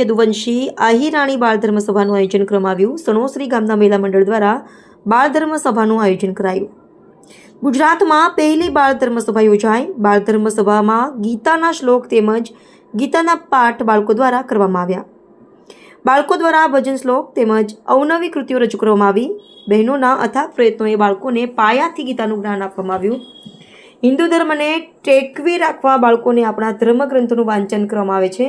યદુવંશી આહિરાણી બાળ સભાનું આયોજન કરવામાં આવ્યું સણોસરી ગામના મહિલા મંડળ દ્વારા બાળ સભાનું આયોજન કરાયું. ગુજરાતમાં પહેલી બાળ ધર્મ સભા યોજાઈ. બાળ ધર્મ સભામાં ગીતાના શ્લોક તેમજ ગીતાના પાઠ બાળકો દ્વારા કરવામાં આવ્યા. બાળકો દ્વારા ભજન શ્લોક તેમજ અવનવી કૃતિઓ રજૂ કરવામાં આવી. બહેનોના અથાગ પ્રયત્નોએ બાળકોને પાયાથી ગીતાનું જ્ઞાન આપવામાં આવ્યું. હિન્દુ ધર્મને ટેકવી રાખવા બાળકોને આપણા ધર્મગ્રંથોનું વાંચન કરવામાં આવે છે.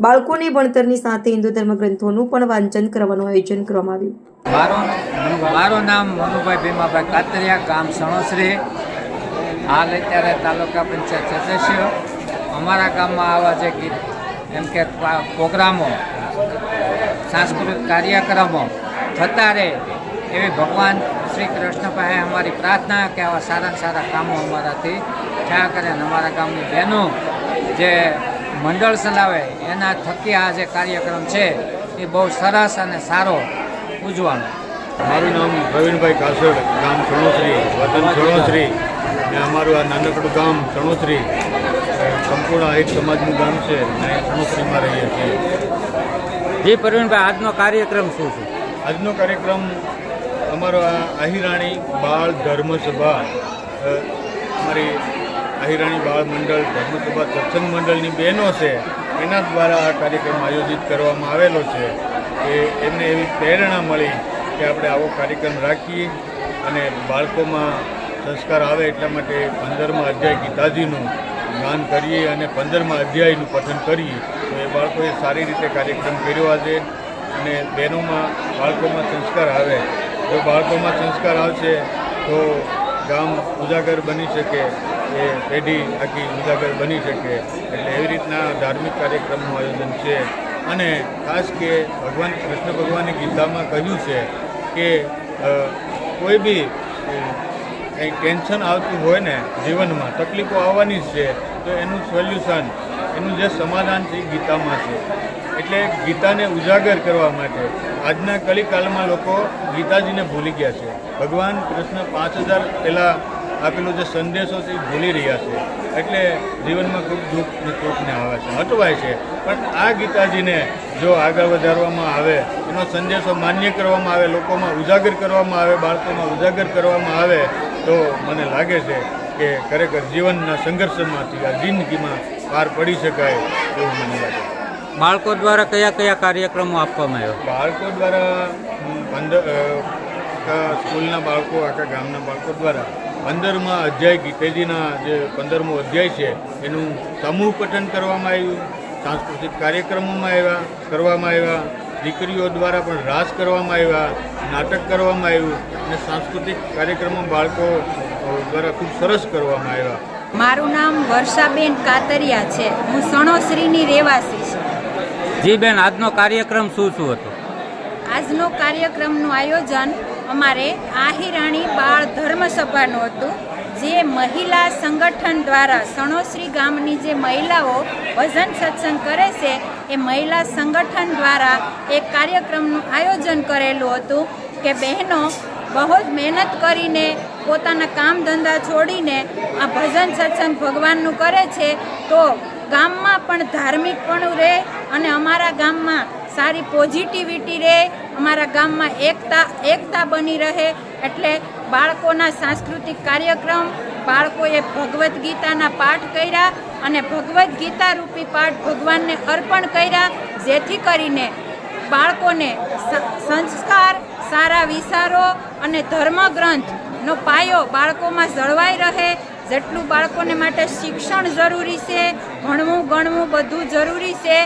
બાળકોને ભણતરની સાથે હિન્દુ ધર્મ ગ્રંથોનું પણ વાંચન કરવાનું આયોજન કરવામાં આવ્યું. મારો મારું નામ મનુભાઈ ભીમાભાઈ કાતરિયા, ગામ સણોસરી. હાલ અત્યારે તાલુકા પંચાયત સદસ્ય. અમારા ગામમાં આવા જે ગીત એમ કે પ્રોગ્રામો સાંસ્કૃતિક કાર્યક્રમો થતા રહે એવી ભગવાન શ્રી કૃષ્ણ પાસે અમારી પ્રાર્થના કે આવા સારા સારા કામો અમારાથી થયા કરે અને અમારા ગામની બહેનો જે મંડળ ચલાવે, એના થકી આ જે કાર્યક્રમ છે એ બહુ સરસ અને સારો ઉજવાનો મારું નામ પ્રવીણભાઈ કાસડ, ગામ ચણોસરી વતન ચણોસરી ને અમારું આ નાનકડું ગામ ચણોસરી સંપૂર્ણ એક સમાજનું ગામ છે અને ચણોસરીમાં રહીએ છીએ. જી પ્રવીણભાઈ આજનો કાર્યક્રમ શું છે? આજનો કાર્યક્રમ અમારો આ અહિરાણી બાળ ધર્મસભા અમારી આહિરાણી બાળ મંડળ, ધર્મસભા સત્સંગ મંડળની બહેનો છે, એના દ્વારા આ કાર્યક્રમ આયોજિત કરવામાં આવેલો છે કે એમને એવી પ્રેરણા મળી કે આપણે આવો કાર્યક્રમ રાખીએ અને બાળકોમાં સંસ્કાર આવે એટલા માટે પંદરમા અધ્યાય ગીતાજીનું જ્ઞાન કરીએ અને પંદરમા અધ્યાયનું પઠન કરીએ, તો એ બાળકોએ સારી રીતે કાર્યક્રમ કર્યો આજે અને બહેનોમાં બાળકોમાં સંસ્કાર આવે. જો બાળકોમાં સંસ્કાર આવશે, તો ગામ ઉજાગર બની શકે, એ પેઢી આખી ઉજાગર બની શકે. એટલે એવી રીતના ધાર્મિક કાર્યક્રમનું આયોજન છે. અને ખાસ કે ભગવાન, કૃષ્ણ ભગવાને ગીતામાં કહ્યું છે કે કોઈ બી કંઈ ટેન્શન આવતું હોય ને જીવનમાં, તકલીફો આવવાની જ છે, તો એનું સોલ્યુશન, એનું જે સમાધાન છે એ ગીતામાં છે. એટલે ગીતાને ઉજાગર કરવા માટે આજના કલિકાલમાં લોકો ગીતાજીને ભૂલી ગયા છે. ભગવાન કૃષ્ણ પાંચ હજાર પહેલાં આપેલો જે સંદેશો છે એ ભૂલી રહ્યા છે. એટલે જીવનમાં ખૂબ દુઃખ ને દુઃખને આવે છે, હટવાય છે. પણ આ ગીતાજીને જો આગળ વધારવામાં આવે, એનો સંદેશો માન્ય કરવામાં આવે, લોકોમાં ઉજાગર કરવામાં આવે, બાળકોમાં ઉજાગર કરવામાં આવે તો મને લાગે છે કે ખરેખર જીવનના સંઘર્ષમાંથી આ જિંદગીમાં પાર પડી શકાય એવું મને લાગે બાળકો દ્વારા કયા કયા કાર્યક્રમો આપવામાં આવ્યા? બાળકો દ્વારા પંદર આખા સ્કૂલના બાળકો આખા ગામના બાળકો દ્વારા પંદરમાં અધ્યાય ગીતેજીના જે પંદરમો અધ્યાય છે એનું સમૂહ પઠન કરવામાં આવ્યું સાંસ્કૃતિક કાર્યક્રમોમાં આવ્યા કરવામાં આવ્યા દીકરીઓ દ્વારા પણ રાસ કરવામાં આવ્યા નાટક કરવામાં આવ્યું અને સાંસ્કૃતિક કાર્યક્રમો બાળકો દ્વારા ખૂબ સરસ કરવામાં આવ્યા. મારું નામ વર્ષાબેન કાતરિયા છે. હું સણોસરીની રહેવાસી છું. જી બેન આજનો કાર્યક્રમ શું શું હતો? આજનો કાર્યક્રમનું આયોજન અમારે આહિરાણી બાળ ધર્મ સભાનું હતું જે મહિલા સંગઠન દ્વારા સણોસરી ગામની જે મહિલાઓ ભજન સત્સંગ કરે છે એ મહિલા સંગઠન દ્વારા એક કાર્યક્રમનું આયોજન કરેલું હતું કે બહેનો બહુ જ મહેનત કરીને પોતાના કામ ધંધા છોડીને આ ભજન સત્સંગ ભગવાનનું કરે છે, તો ગામમાં પણ ધાર્મિકપણું રહે અને અમારા ગામમાં સારી પોઝિટિવિટી રહે, અમારા ગામમાં એકતા એકતા બની રહે. એટલે બાળકોના સાંસ્કૃતિક કાર્યક્રમ, બાળકોએ ભગવદ્ ગીતાના પાઠ કર્યા અને ભગવદ્ ગીતા રૂપી પાઠ ભગવાનને અર્પણ કર્યા, જેથી કરીને બાળકોને સંસ્કાર, સારા વિચારો અને ધર્મગ્રંથનો પાયો બાળકોમાં જળવાઈ રહે. જેટલું બાળકોને માટે શિક્ષણ જરૂરી છે, ભણવું, ગણવું બધું જરૂરી છે,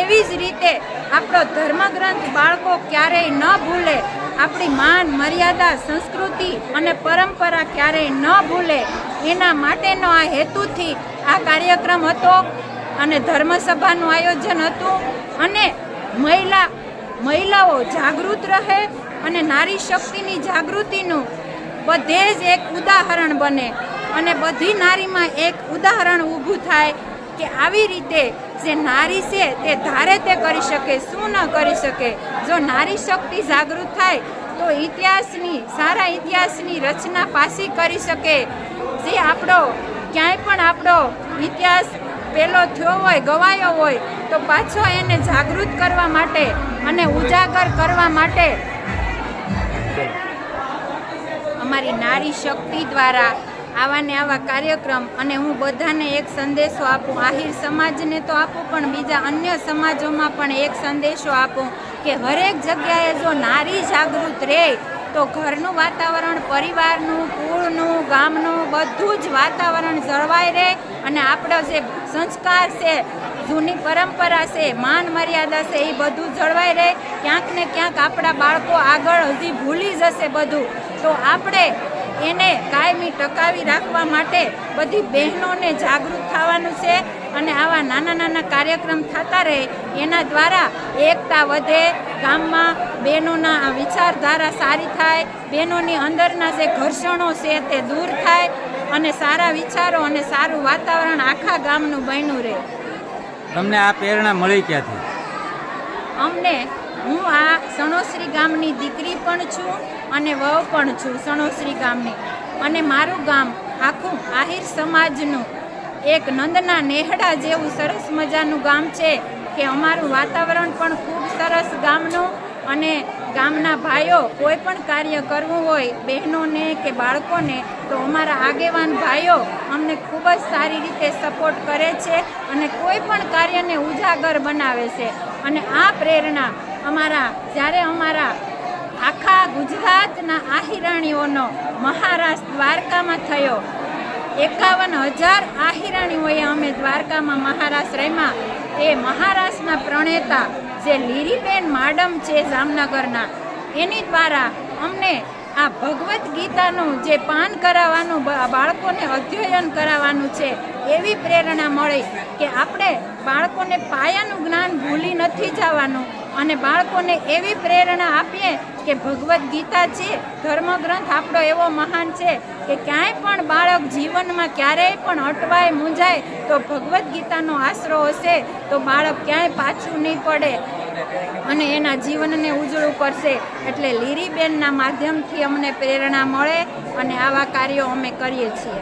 એવી જ રીતે આપણો ધર્મગ્રંથ બાળકો ક્યારેય ન ભૂલે. આપણી માન, મર્યાદા, સંસ્કૃતિ અને પરંપરા ક્યારેય ન ભૂલે. એના માટેનો આ હેતુથી આ કાર્યક્રમ હતો અને ધર્મસભાનું આયોજન હતું અને મહિલા, મહિલાઓ જાગૃત રહે અને નારી શક્તિની જાગૃતિનું બધે જ એક ઉદાહરણ બને. અને બધી નારીમાં એક ઉદાહરણ ઊભું થાય કે આવી રીતે જે નારી છે તે ધારે તે કરી શકે શું ન કરી શકે? જો નારી શક્તિ જાગૃત થાય તો ઇતિહાસની સારા ઇતિહાસની રચના પાછી કરી શકે. જે આપણો ક્યાંય પણ આપણો ઇતિહાસ પેલો થયો હોય ગવાયો હોય તો પાછો એને જાગૃત કરવા માટે અને ઉજાગર કરવા માટે અમારી નારી શક્તિ દ્વારા આવા ને આવા કાર્યક્રમ અને હું બધાને એક સંદેશો આપું. આહિર સમાજને તો આપું, પણ બીજા અન્ય સમાજોમાં પણ એક સંદેશો આપું કે હરેક જગ્યાએ જો નારી જાગૃત રહે, તો ઘરનું વાતાવરણ, પરિવારનું કુળનું ગામનું બધું જ વાતાવરણ જળવાઈ રહે અને આપણો જે સંસ્કાર છે, જૂની પરંપરા છે, માન મર્યાદા છે, એ બધું જળવાઈ રહે. ક્યાંક ને ક્યાંક આપણા બાળકો આગળ હજી ભૂલી જશે બધું. તો આપણે એને કાયમી ટકાવી રાખવા માટે બધી બહેનોને જાગૃત થવાનું છે અને આવા નાના નાના કાર્યક્રમ થતા રહે એના દ્વારા એકતા વધે ગામમાં બહેનોના આ વિચારધારા સારી થાય બહેનોની અંદરના જે ઘર્ષણો છે તે દૂર થાય અને સારા વિચારો અને સારું વાતાવરણ આખા ગામનું બન્યું રહે. તમને આ પ્રેરણા મળી ક્યાંથી? અમને હું આ સણોસરી ગામની દીકરી પણ છું અને વહુ પણ છું સણોસરી ગામની. અને મારું ગામ આખું આહિર સમાજનું એક નંદના નેહડા જેવું સરસ મજાનું ગામ છે કે અમારું વાતાવરણ પણ ખૂબ સરસ ગામનું અને ગામના ભાઈઓ કોઈ પણ કાર્ય કરવું હોય બહેનોને કે બાળકોને તો અમારા આગેવાન ભાઈઓ અમને ખૂબ જ સારી રીતે સપોર્ટ કરે છે અને કોઈ પણ કાર્યને ઉજાગર બનાવે છે. અને આ પ્રેરણા અમારા, જ્યારે અમારા આખા ગુજરાતના આહિરાણીઓનો મહારાષ્ટ્ર દ્વારકામાં થયો, એકાવન હજાર આહિરાણીઓએ અમે દ્વારકામાં મહારાષ્ટ્ર રમ્યા એ મહારાષ્ટ્રના પ્રણેતા જે લીરીબેન માડમ છે જામનગરના, એની દ્વારા અમને આ ભગવદ્ ગીતાનું જે પાન કરાવવાનું બાળકોને અધ્યયન કરાવવાનું છે, એવી પ્રેરણા મળી કે આપણે બાળકોને પાયાનું જ્ઞાન ભૂલી નથી જવાનું. અને બાળકોને એવી પ્રેરણા આપીએ કે ભગવદ્ ગીતા છે, ધર્મગ્રંથ આપણો એવો મહાન છે કે ક્યાંય પણ બાળક જીવનમાં ક્યારેય પણ અટવાય મૂંઝાય તો ભગવદ્ ગીતાનો આશરો હશે તો બાળક ક્યાંય પાછું નહીં પડે અને એના જીવનને ઉજળું કરશે. એટલે લીરીબેનના માધ્યમથી અમને પ્રેરણા મળે અને આવા કાર્યો અમે કરીએ છીએ.